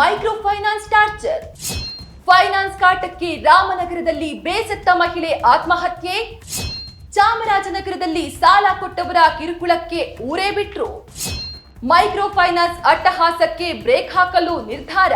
Micro finance torture. Finance ಕಾಟಕ್ಕೆ ರಾಮನಗರದಲ್ಲಿ ಬೇಸತ್ತ ಮಹಿಳೆ ಆತ್ಮಹತ್ಯೆ. ಚಾಮರಾಜನಗರದಲ್ಲಿ ಸಾಲ ಕೊಟ್ಟವರ ಕಿರುಕುಳಕ್ಕೆ ಊರೇ ಬಿಟ್ರು. ಮೈಕ್ರೋ ಫೈನಾನ್ಸ್ ಅಟ್ಟಹಾಸಕ್ಕೆ ಬ್ರೇಕ್ ಹಾಕಲು ನಿರ್ಧಾರ.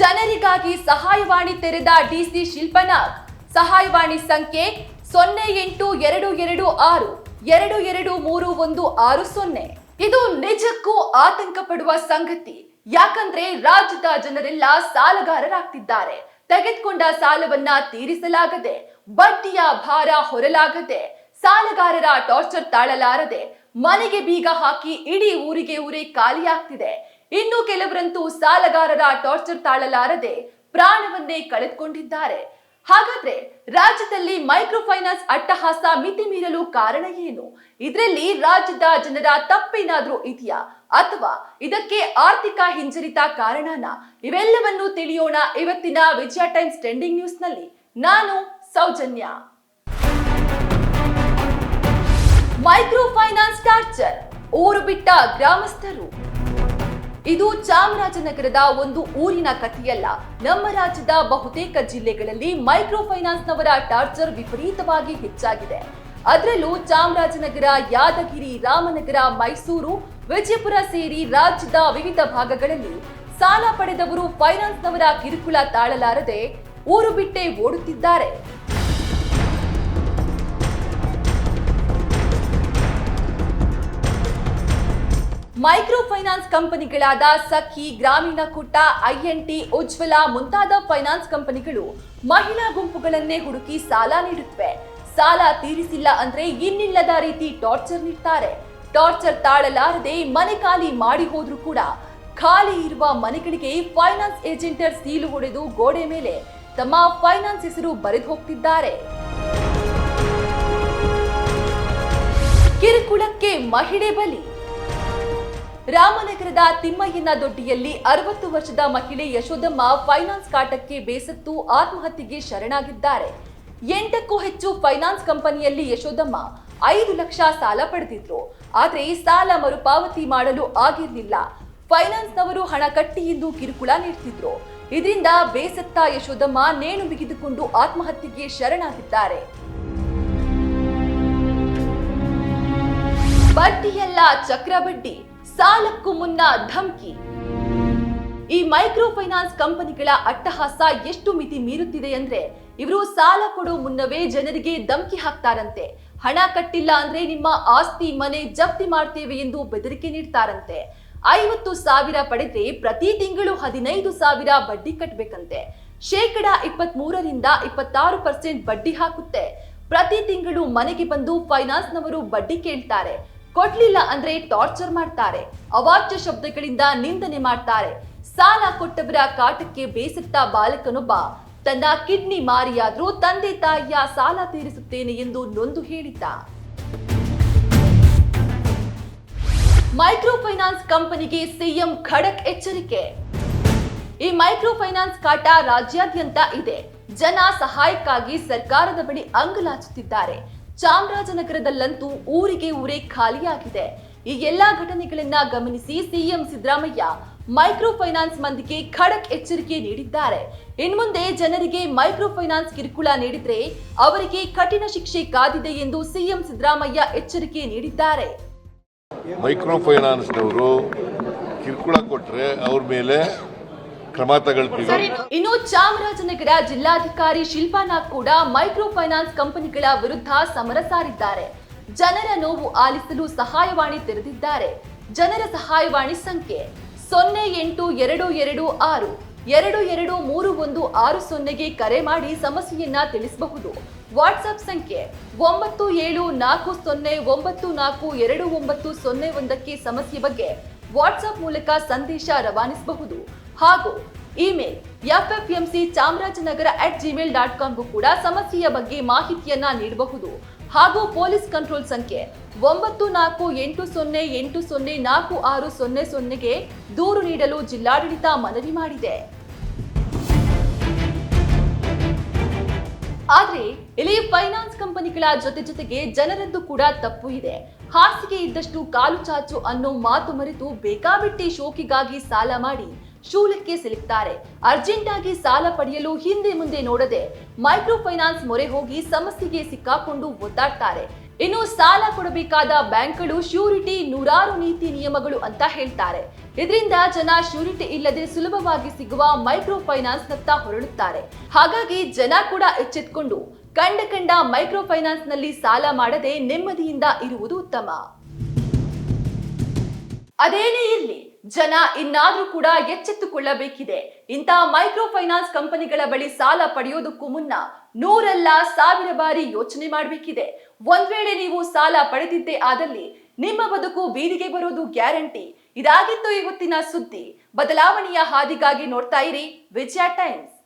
ಜನರಿಗಾಗಿ ಸಹಾಯವಾಣಿ ತೆರೆದ ಡಿಸಿ ಶಿಲ್ಪನಾಗ್. ಸಹಾಯವಾಣಿ ಸಂಖ್ಯೆ ಸೊನ್ನೆ ಎಂಟು ಎರಡು ಎರಡು ಆರು, ಎರಡು ಎರಡು ಮೂರು ಒಂದು ಆರು ಸೊನ್ನೆ. ಇದು ನಿಜಕ್ಕೂ ಆತಂಕ ಪಡುವ ಸಂಗತಿ. ಯಾಕಂದ್ರೆ ರಾಜ್ಯದ ಜನರೆಲ್ಲ ಸಾಲಗಾರರಾಗ್ತಿದ್ದಾರೆ. ತೆಗೆದುಕೊಂಡ ಸಾಲವನ್ನ ತೀರಿಸಲಾಗದೆ, ಬಡ್ಡಿಯ ಭಾರ ಹೊರಲಾಗದೆ, ಸಾಲಗಾರರ ಟಾರ್ಚರ್ ತಾಳಲಾರದೆ, ಮನೆಗೆ ಬೀಗ ಹಾಕಿ ಇಡೀ ಊರಿಗೆ ಊರೇ ಖಾಲಿಯಾಗ್ತಿದೆ. ಇನ್ನು ಕೆಲವರಂತೂ ಸಾಲಗಾರರ ಟಾರ್ಚರ್ ತಾಳಲಾರದೆ ಪ್ರಾಣವನ್ನೇ ಕಳೆದುಕೊಂಡಿದ್ದಾರೆ. ಹಾಗಾದ್ರೆ ರಾಜ್ಯದಲ್ಲಿ ಮೈಕ್ರೋ ಫೈನಾನ್ಸ್ ಅಟ್ಟಹಾಸ ಮಿತಿ ಮೀರಲು ಕಾರಣ ಏನು? ಇದರಲ್ಲಿ ರಾಜ್ಯದ ಜನರ ತಪ್ಪೇನಾದ್ರೂ ಇದೆಯಾ? ಅಥವಾ ಇದಕ್ಕೆ ಆರ್ಥಿಕ ಹಿಂಜರಿತ ಕಾರಣನ? ಇವೆಲ್ಲವನ್ನು ತಿಳಿಯೋಣ ಇವತ್ತಿನ ವಿಜಯ ಟೈಮ್ಸ್ ಟ್ರೆಂಡಿಂಗ್ ನ್ಯೂಸ್ನಲ್ಲಿ ನಾನು ಸೌಜನ್ಯ. ಮೈಕ್ರೋ ಫೈನಾನ್ಸ್ ಟಾರ್ಚರ್, ಊರು ಬಿಟ್ಟ ಗ್ರಾಮಸ್ಥರು. ಇದು ಚಾಮರಾಜನಗರದ ಒಂದು ಊರಿನ ಕಥೆಯಲ್ಲ. ನಮ್ಮ ರಾಜ್ಯದ ಬಹುತೇಕ ಜಿಲ್ಲೆಗಳಲ್ಲಿ ಮೈಕ್ರೋ ಫೈನಾನ್ಸ್ನವರ ಟಾರ್ಚರ್ ವಿಪರೀತವಾಗಿ ಹೆಚ್ಚಾಗಿದೆ. ಅದರಲ್ಲೂ ಚಾಮರಾಜನಗರ, ಯಾದಗಿರಿ, ರಾಮನಗರ, ಮೈಸೂರು, ವಿಜಯಪುರ ಸೇರಿ ರಾಜ್ಯದ ವಿವಿಧ ಭಾಗಗಳಲ್ಲಿ ಸಾಲ ಪಡೆದವರು ಫೈನಾನ್ಸ್ನವರ ಕಿರುಕುಳ ತಾಳಲಾರದೆ ಊರು ಬಿಟ್ಟೇ ಓಡುತ್ತಿದ್ದಾರೆ. ಮೈಕ್ರೋ ಫೈನಾನ್ಸ್ ಕಂಪನಿಗಳಾದ ಸಖಿ, ಗ್ರಾಮೀಣ ಕುಟ್ಟ ಐಎನ್ಟಿ ಉಜ್ವಲ ಮುಂತಾದ ಫೈನಾನ್ಸ್ ಕಂಪನಿಗಳು ಮಹಿಳಾ ಗುಂಪುಗಳನ್ನೇ ಹುಡುಕಿ ಸಾಲ ನೀಡುತ್ತವೆ. ಸಾಲ ತೀರಿಸಿಲ್ಲ ಅಂದ್ರೆ ಇನ್ನಿಲ್ಲದ ರೀತಿ ಟಾರ್ಚರ್ ನೀಡ್ತಾರೆ. ಟಾರ್ಚರ್ ತಾಳಲಾರದೆ ಮನೆ ಖಾಲಿ ಮಾಡಿ ಹೋದ್ರೂ ಕೂಡ ಖಾಲಿ ಇರುವ ಮನೆಗಳಿಗೆ ಫೈನಾನ್ಸ್ ಏಜೆಂಟರ್ ಸೀಲು ಹೊಡೆದು ಗೋಡೆ ಮೇಲೆ ತಮ್ಮ ಫೈನಾನ್ಸ್ ಹೆಸರು ಬರೆದು ಹೋಗ್ತಿದ್ದಾರೆ. ಕಿರುಕುಳಕ್ಕೆ ಮಹಿಳೆ ಬಲಿ. ರಾಮನಗರದ ತಿಮ್ಮಯ್ಯನ ದೊಡ್ಡಿಯಲ್ಲಿ ಅರವತ್ತು ವರ್ಷದ ಮಹಿಳೆ ಯಶೋದಮ್ಮ ಫೈನಾನ್ಸ್ ಕಾಟಕ್ಕೆ ಬೇಸತ್ತು ಆತ್ಮಹತ್ಯೆಗೆ ಶರಣಾಗಿದ್ದಾರೆ. ಎಂಟಕ್ಕೂ ಹೆಚ್ಚು ಫೈನಾನ್ಸ್ ಕಂಪನಿಯಲ್ಲಿ ಯಶೋದಮ್ಮ ಐದು ಲಕ್ಷ ಸಾಲ ಪಡೆದಿದ್ರು. ಆದರೆ ಸಾಲ ಮರುಪಾವತಿ ಮಾಡಲು ಆಗಿರ್ಲಿಲ್ಲ. ಫೈನಾನ್ಸ್ನವರು ಹಣ ಕಟ್ಟಿ ಎಂದು ಕಿರುಕುಳ ನೀಡ್ತಿದ್ರು. ಇದರಿಂದ ಬೇಸತ್ತ ಯಶೋದಮ್ಮ ನೇಣು ಬಿಗಿದುಕೊಂಡು ಆತ್ಮಹತ್ಯೆಗೆ ಶರಣಾಗಿದ್ದಾರೆ. ಬಡ್ಡಿಯಲ್ಲ ಚಕ್ರ ಬಡ್ಡಿ, ಸಾಲಕ್ಕೂ ಮುನ್ನ ಧಮ್ಕಿ. ಈ ಮೈಕ್ರೋ ಫೈನಾನ್ಸ್ ಕಂಪನಿಗಳ ಅಟ್ಟಹಾಸ ಎಷ್ಟು ಮಿತಿ ಮೀರುತ್ತಿದೆ ಅಂದ್ರೆ ಇವರು ಸಾಲ ಕೊಡೋ ಮುನ್ನವೇ ಜನರಿಗೆ ಧಮಕಿ ಹಾಕ್ತಾರಂತೆ. ಹಣ ಕಟ್ಟಿಲ್ಲ ಅಂದ್ರೆ ನಿಮ್ಮ ಆಸ್ತಿ ಮನೆ ಜಪ್ತಿ ಮಾಡ್ತೇವೆ ಎಂದು ಬೆದರಿಕೆ ನೀಡ್ತಾರಂತೆ. ಐವತ್ತು ಸಾವಿರ ಪಡೆದ್ರೆ ಪ್ರತಿ ತಿಂಗಳು ಹದಿನೈದು ಸಾವಿರ ಬಡ್ಡಿ ಕಟ್ಬೇಕಂತೆ. ಶೇಕಡ ಇಪ್ಪತ್ತ್ ಮೂರರಿಂದ ಇಪ್ಪತ್ತಾರು ಪರ್ಸೆಂಟ್ ಬಡ್ಡಿ ಹಾಕುತ್ತೆ. ಪ್ರತಿ ತಿಂಗಳು ಮನೆಗೆ ಬಂದು ಫೈನಾನ್ಸ್ ನವರು ಬಡ್ಡಿ ಕೇಳ್ತಾರೆ. ಕೊಡ್ಲಿಲ್ಲ ಅಂದ್ರೆ ಟಾರ್ಚರ್ ಮಾಡ್ತಾರೆ. ಅವಾಚ್ಯ ಶಬ್ದಗಳಿಂದ ನಿಂದನೆ ಮಾಡ್ತಾರೆ. ಸಾಲ ಕೊಟ್ಟವರ ಕಾಟಕ್ಕೆ ಬೇಸತ್ತ ಬಾಲಕನೊಬ್ಬ ತನ್ನ ಕಿಡ್ನಿ ಮಾರಿಯಾದರೂ ತಂದೆ ತಾಯಿಯ ಸಾಲ ತೀರಿಸುತ್ತೇನೆ ಎಂದು ನೊಂದು ಹೇಳಿದ್ದ. ಮೈಕ್ರೋ ಫೈನಾನ್ಸ್ ಕಂಪನಿಗೆ ಸಿಎಂ ಖಡಕ್ ಎಚ್ಚರಿಕೆ. ಈ ಮೈಕ್ರೋ ಫೈನಾನ್ಸ್ ಕಾಟ ರಾಜ್ಯಾದ್ಯಂತ ಇದೆ. ಜನ ಸಹಾಯಕ್ಕಾಗಿ ಸರ್ಕಾರದ ಬಳಿ ಅಂಗಲಾಚುತ್ತಿದ್ದಾರೆ. ಚಾಮರಾಜನಗರದಲ್ಲಂತೂ ಊರಿಗೆ ಊರೇ ಖಾಲಿಯಾಗಿದೆ. ಈ ಎಲ್ಲಾ ಘಟನೆಗಳನ್ನ ಗಮನಿಸಿ ಸಿಎಂ ಸಿದ್ದರಾಮಯ್ಯ ಮೈಕ್ರೋ ಫೈನಾನ್ಸ್ ಮಂದಿಗೆ ಖಡಕ್ ಎಚ್ಚರಿಕೆ ನೀಡಿದ್ದಾರೆ. ಇನ್ಮುಂದೆ ಜನರಿಗೆ ಮೈಕ್ರೋ ಫೈನಾನ್ಸ್ ಕಿರುಕುಳ ನೀಡಿದ್ರೆ ಅವರಿಗೆ ಕಠಿಣ ಶಿಕ್ಷೆ ಕಾದಿದೆ ಎಂದು ಸಿಎಂ ಸಿದ್ದರಾಮಯ್ಯ ಎಚ್ಚರಿಕೆ ನೀಡಿದ್ದಾರೆ. ಮೈಕ್ರೋ ಫೈನಾನ್ಸ್ನವರು ಕಿರುಕುಳ ಕೊಟ್ಟರೆ ಅವ್ರ ಮೇಲೆ ಕ್ರಮ ತಗೊಳ್ತೀವಿ. ಇನ್ನು ಚಾಮರಾಜನಗರ ಜಿಲ್ಲಾಧಿಕಾರಿ ಶಿಲ್ಪಾ ನಾಗ್ ಕೂಡ ಮೈಕ್ರೋ ಫೈನಾನ್ಸ್ ಕಂಪನಿಗಳ ವಿರುದ್ಧ ಸಮರ ಸಾರಿದ್ದಾರೆ. ಜನರ ನೋವು ಆಲಿಸಲು ಸಹಾಯವಾಣಿ ತೆರೆದಿದ್ದಾರೆ. ಜನರ ಸಹಾಯವಾಣಿ ಸಂಖ್ಯೆ. ಸೊನ್ನೆ ಎಂಟು ಎರಡು ಎರಡು ಆರು, ಎರಡು ಎರಡು ಮೂರು ಒಂದು ಆರು ಸೊನ್ನೆಗೆ ಕರೆ ಮಾಡಿ ಸಮಸ್ಯೆಯನ್ನ ತಿಳಿಸಬಹುದು. ವಾಟ್ಸಪ್ ಸಂಖ್ಯೆ ಒಂಬತ್ತು ಏಳು ನಾಲ್ಕು ಸೊನ್ನೆ ಒಂಬತ್ತು ನಾಲ್ಕು ಎರಡು ಒಂಬತ್ತು ಸೊನ್ನೆ ಒಂದಕ್ಕೆ ಸಮಸ್ಯೆ ಬಗ್ಗೆ ವಾಟ್ಸಪ್ ಮೂಲಕ ಸಂದೇಶ ರವಾನಿಸಬಹುದು. ಹಾಗೂ email FFMC Chamarajanagar at Gmail dot ಕಾಮ್ಗೂ ಕೂಡ ಸಮಸ್ಯೆಯ ಬಗ್ಗೆ ಮಾಹಿತಿಯನ್ನ ನೀಡಬಹುದು. ಹಾಗೂ ಪೊಲೀಸ್ ಕಂಟ್ರೋಲ್ ಸಂಖ್ಯೆ ಒಂಬತ್ತು ನಾಲ್ಕು ಎಂಟು ಸೊನ್ನೆ ಎಂಟು ಸೊನ್ನೆ ನಾಲ್ಕು ಆರು ಸೊನ್ನೆ ಸೊನ್ನೆಗೆ ದೂರು ನೀಡಲು ಜಿಲ್ಲಾಡಳಿತ ಮನವಿ ಮಾಡಿದೆ. ಆದ್ರೆ ಇಲ್ಲಿ ಫೈನಾನ್ಸ್ ಕಂಪನಿಗಳ ಜೊತೆ ಜೊತೆಗೆ ಜನರದ್ದು ಕೂಡ ತಪ್ಪು ಇದೆ. ಹಾಸಿಗೆ ಇದ್ದಷ್ಟು ಕಾಲು ಚಾಚು ಅನ್ನೋ ಮಾತು ಮರೆತು ಬೇಕಾಬಿಟ್ಟಿ ಶೋಕಿಗಾಗಿ ಸಾಲ ಮಾಡಿ. ಶೂಲಕ್ಕೆ ಸಿಲುಕ್ತಾರೆ. ಅರ್ಜೆಂಟಾಗಿ ಸಾಲ ಪಡೆಯಲು ಹಿಂದೆ ಮುಂದೆ ನೋಡದೆ ಮೈಕ್ರೋ ಫೈನಾನ್ಸ್ ಮೊರೆ ಹೋಗಿ ಸಮಸ್ಯೆಗೆ ಸಿಕ್ಕಾಕೊಂಡು ಒದ್ದಾಡ್ತಾರೆ. ಇನ್ನು ಸಾಲ ಕೊಡಬೇಕಾದ ಬ್ಯಾಂಕ್ಗಳು ಶ್ಯೂರಿಟಿ ನೂರಾರು ನೀತಿ ನಿಯಮಗಳು ಅಂತ ಹೇಳ್ತಾರೆ. ಇದರಿಂದ ಜನ ಶ್ಯೂರಿಟಿ ಇಲ್ಲದೆ ಸುಲಭವಾಗಿ ಸಿಗುವ ಮೈಕ್ರೋ ಫೈನಾನ್ಸ್ ನತ್ತ ಹೊರಳುತ್ತಾರೆ. ಹಾಗಾಗಿ ಜನ ಕೂಡ ಎಚ್ಚೆತ್ಕೊಂಡು ಕಂಡ ಕಂಡ ಮೈಕ್ರೋ ಫೈನಾನ್ಸ್ನಲ್ಲಿ ಸಾಲ ಮಾಡದೆ ನೆಮ್ಮದಿಯಿಂದ ಇರುವುದು ಉತ್ತಮ. ಅದೇನೇ ಇರಲಿ ಜನ ಇನ್ನಾದ್ರೂ ಕೂಡ ಎಚ್ಚೆತ್ತುಕೊಳ್ಳಬೇಕಿದೆ. ಇಂತಹ ಮೈಕ್ರೋ ಫೈನಾನ್ಸ್ ಕಂಪನಿಗಳ ಬಳಿ ಸಾಲ ಪಡೆಯೋದಕ್ಕೂ ಮುನ್ನ ನೂರಲ್ಲ ಸಾವಿರ ಬಾರಿ ಯೋಚನೆ ಮಾಡಬೇಕಿದೆ. ಒಂದ್ ವೇಳೆ ನೀವು ಸಾಲ ಪಡೆದಿದ್ದೇ ಆದಲ್ಲಿ ನಿಮ್ಮ ಬದುಕು ಬೀದಿಗೆ ಬರೋದು ಗ್ಯಾರಂಟಿ. ಇದಾಗಿತ್ತು ಇವತ್ತಿನ ಸುದ್ದಿ. ಬದಲಾವಣೆಯ ಹಾದಿಗಾಗಿ ನೋಡ್ತಾ ಇರಿ ವಿಜಯ ಟೈಮ್ಸ್.